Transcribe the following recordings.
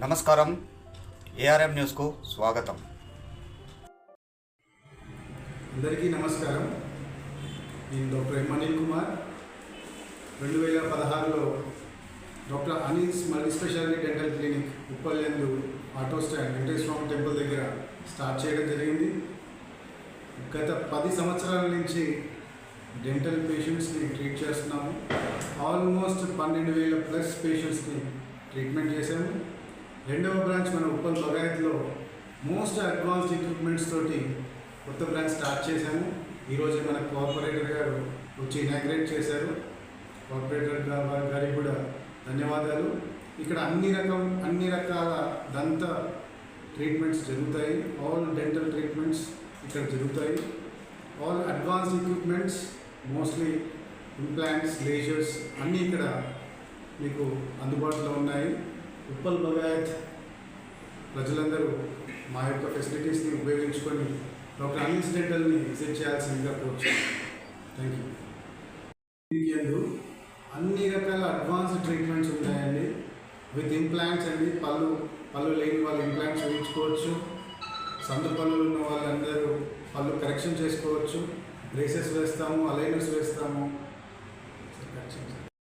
నమస్కారం. ఏఆర్ఎం న్యూస్కు స్వాగతం. అందరికీ నమస్కారం. నేను డాక్టర్ ఎం అనిల్ కుమార్. రెండు వేల పదహారులో doctor Anil's multi speciality dental clinic ఉప్పల్యందు auto stand Venkateswara temple దగ్గర స్టార్ట్ చేయడం జరిగింది. గత పది సంవత్సరాల నుంచి డెంటల్ పేషెంట్స్ని ట్రీట్ చేస్తున్నాము. ఆల్మోస్ట్ పన్నెండు వేల ప్లస్ పేషెంట్స్ని ట్రీట్మెంట్ చేశాము. రెండవ బ్రాంచ్ మన ఉప్పల్ బగాయత్లో మోస్ట్ అడ్వాన్స్డ్ ఎక్విప్మెంట్స్ తోటి కొత్త బ్రాంచ్ స్టార్ట్ చేశాము. ఈరోజు మన కార్పొరేటర్ గారు వచ్చి ఇనాగ్రేట్ చేశారు. కార్పొరేటర్ గారికి కూడా ధన్యవాదాలు. ఇక్కడ అన్ని రకం అన్ని రకాల దంత ట్రీట్మెంట్స్ జరుగుతాయి. ఆల్ డెంటల్ ట్రీట్మెంట్స్ ఇక్కడ జరుగుతాయి. All advanced equipments mostly implants lasers అన్నీ ఇక్కడ మీకు అందుబాటులో ఉన్నాయి. ఉప్పల్ బగాయత్ ప్రజలందరూ మా యొక్క ఫెసిలిటీస్ని ఉపయోగించుకొని డాక్టర్ అనిల్స్ డెంటల్ని విజిట్ చేయాల్సిందిగా కోరుచు థ్యాంక్ యూ యందు అన్ని రకాల అడ్వాన్స్డ్ ట్రీట్మెంట్స్ ఉంటాయండి. విత్ ఇంప్లాంట్స్ అండి. పళ్ళు పళ్ళు లేని వాళ్ళు ఇంప్లాంట్స్ వేయించుకోవచ్చు. సందు పళ్ళు ఉన్న వాళ్ళందరూ పళ్ళు కరెక్షన్ చేసుకోవచ్చు. బ్రేసెస్ వేస్తాము అలైనర్స్ వేస్తాము.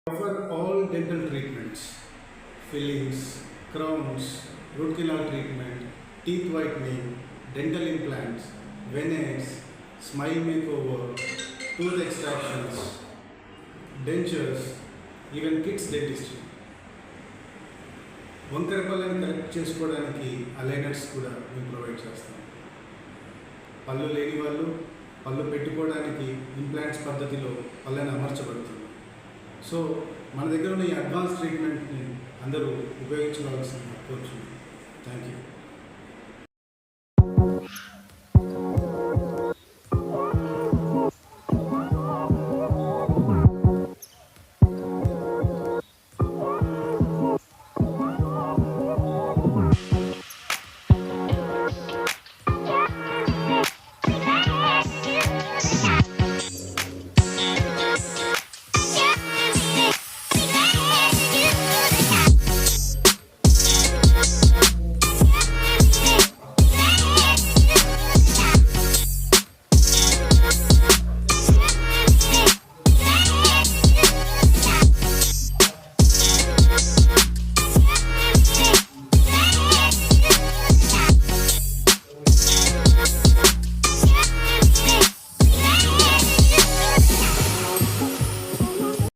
Offer all dental treatments fillings crowns root canal treatment teeth whitening dental implants veneers smile make over tooth extractions dentures even kids dentistry వంకర పళ్ళని కరెక్ట్ చేసుకోవడానికి అలైనర్స్ కూడా మేము ప్రొవైడ్ చేస్తాం. పళ్ళు లేని వాళ్ళు పళ్ళు పెట్టుకోవడానికి ఇంప్లాంట్స్ పద్ధతిలో పళ్ళని అమర్చబడుతుంది. సో మన దగ్గర ఉన్న ఈ అడ్వాన్స్ ట్రీట్మెంట్ని అందరూ ఉపయోగించుకోవాల్సింది కోరుచున్నాను థ్యాంక్ యూ